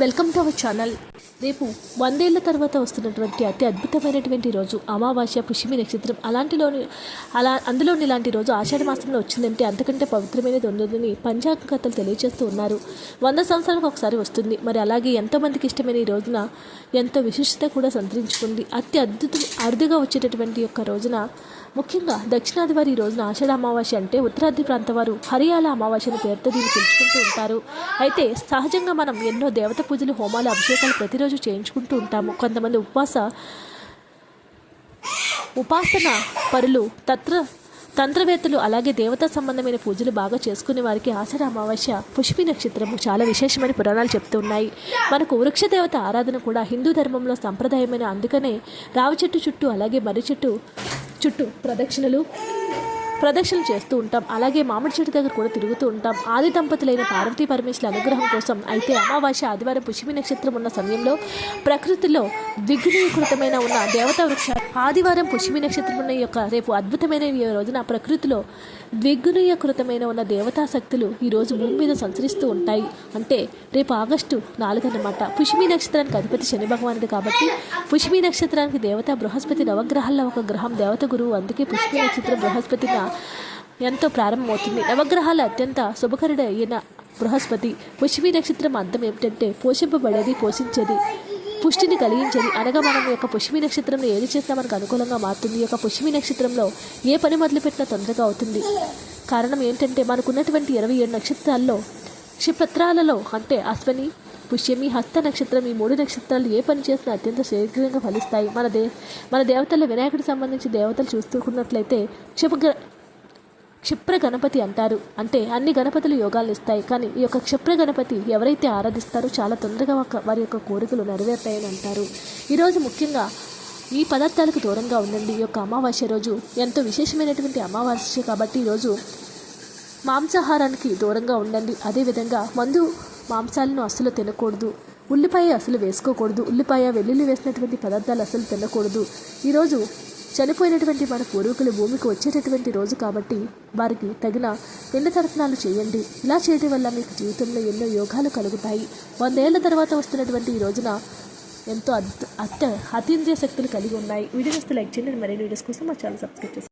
Welcome to our channel. రేపు వందేళ్ళ తర్వాత వస్తున్నటువంటి అతి అద్భుతమైనటువంటి రోజు అమావాస్య పుష్యమి నక్షత్రం. అలాంటిలోని అలా అందులోని ఇలాంటి రోజు ఆషాఢ మాసంలో వచ్చిందంటే అంతకంటే పవిత్రమైనది ఉండదని పంచాంగ కథలు తెలియజేస్తూ ఉన్నారు. వంద సంవత్సరాలకు ఒకసారి వస్తుంది. మరి అలాగే ఎంతోమందికి ఇష్టమైన ఈ రోజున ఎంతో విశిష్టత కూడా సంతరించుకుంది. అతి అద్భుతం అరుదుగా వచ్చేటటువంటి యొక్క రోజున ముఖ్యంగా దక్షిణాది వారి ఈ రోజున ఆషాఢ అమావాస్య అంటే ఉత్తరాది ప్రాంత వారు హరియాల అమావాస్యని పేరుతో దీన్ని పిలుచుకుంటూ ఉంటారు. అయితే సహజంగా మనం ఎన్నో దేవత పూజలు హోమాలు అభిషేకాలు ప్రతిరోజు చేయించుకుంటూ ఉంటాము. కొంతమంది ఉపవాస ఉపాసన పరులు తత్ర తంత్రవేత్తలు అలాగే దేవతా సంబంధమైన పూజలు బాగా చేసుకునే వారికి ఆషాఢ అమావాస్య పుష్పి నక్షత్రము చాలా విశేషమైన పురాణాలు చెప్తున్నాయి మనకు వృక్ష దేవత ఆరాధన కూడా హిందూ ధర్మంలో సంప్రదాయమైన అందుకనే రావి చెట్టు చుట్టూ అలాగే మర్రి చెట్టు చుట్టూ ప్రదక్షిణలు ప్రదక్షిణలు చేస్తూ ఉంటాం. అలాగే మామిడి చెట్టు దగ్గర కూడా తిరుగుతూ ఉంటాం. ఆది దంపతులైన పార్వతీ పరమేశ్వరుల అనుగ్రహం కోసం అయితే అమావాస్య ఆదివారం పుష్మి నక్షత్రం ఉన్న సమయంలో ప్రకృతిలో దిగ్నీకృతమైన ఉన్న దేవతా వృక్ష ఆదివారం పుష్మి నక్షత్రం ఉన్న యొక్క రేపు అద్భుతమైన రోజున ప్రకృతిలో ద్విగుణీయకృతమైన ఉన్న దేవతా శక్తులు ఈరోజు భూమి మీద సంచరిస్తూ ఉంటాయి. అంటే రేపు ఆగస్టు నాలుగు అన్నమాట. పుష్మి నక్షత్రానికి అధిపతి శని భగవానుడు కాబట్టి పుష్మి నక్షత్రానికి దేవత బృహస్పతి నవగ్రహాల్లో ఒక గ్రహం దేవత గురువు. అందుకే పుష్మి నక్షత్రం బృహస్పతిగా ఎంతో ప్రారంభమవుతుంది. నవగ్రహాల అత్యంత శుభకరుడు అయిన బృహస్పతి పుష్మి నక్షత్రం అర్థం ఏమిటంటే పోషింపబడేది పోషించేది పుష్టిని కలిగించేది. అనగా మనం యొక్క పుష్మి నక్షత్రంలో ఏది చేసినా మనకు అనుకూలంగా మారుతుంది. యొక్క పుష్మి నక్షత్రంలో ఏ పని మొదలుపెట్టినా తొందరగా అవుతుంది. కారణం ఏంటంటే మనకున్నటువంటి ఇరవై ఏడు నక్షత్రాల్లో క్షిపత్రాలలో అంటే అశ్వని పుష్యమి హస్త నక్షత్రం ఈ మూడు నక్షత్రాలు ఏ పని చేసినా అత్యంత శీఘ్రంగా ఫలిస్తాయి. మన దే మన దేవతల వినాయకుడికి సంబంధించి దేవతలు చూస్తున్నట్లయితే క్షిపగ్ర క్షిప్ర గణపతి అంటారు. అంటే అన్ని గణపతులు యోగాలు ఇస్తాయి. కానీ ఈ యొక్క క్షిప్ర గణపతి ఎవరైతే ఆరాధిస్తారో చాలా తొందరగా ఒక వారి యొక్క కోరికలు నెరవేరుతాయని అంటారు. ఈరోజు ముఖ్యంగా ఈ పదార్థాలకు దూరంగా ఉండండి. ఈ యొక్క అమావాస్య రోజు ఎంతో విశేషమైనటువంటి అమావాస్య కాబట్టి ఈరోజు మాంసాహారానికి దూరంగా ఉండండి. అదేవిధంగా మందు మాంసాలను అస్సలు తినకూడదు. ఉల్లిపాయ అసలు వేసుకోకూడదు. ఉల్లిపాయ వెల్లుల్లి వేసినటువంటి పదార్థాలు అసలు తినకూడదు. ఈరోజు చనిపోయినటువంటి మన పూర్వీకులు భూమికి వచ్చేటటువంటి రోజు కాబట్టి వారికి తగిన పిండ చేయండి. ఇలా చేయడం వల్ల మీకు జీవితంలో ఎన్నో యోగాలు కలుగుతాయి. వందేళ్ళ తర్వాత వస్తున్నటువంటి ఈ రోజున ఎంతో అత్య అతీంద్రియ శక్తులు కలిగి ఉన్నాయి. వీడియో లైక్ చేయండి. మరిన్ని వీడియోస్ కోసం మా ఛానల్ సబ్స్క్రైబ్ చేసుకోండి.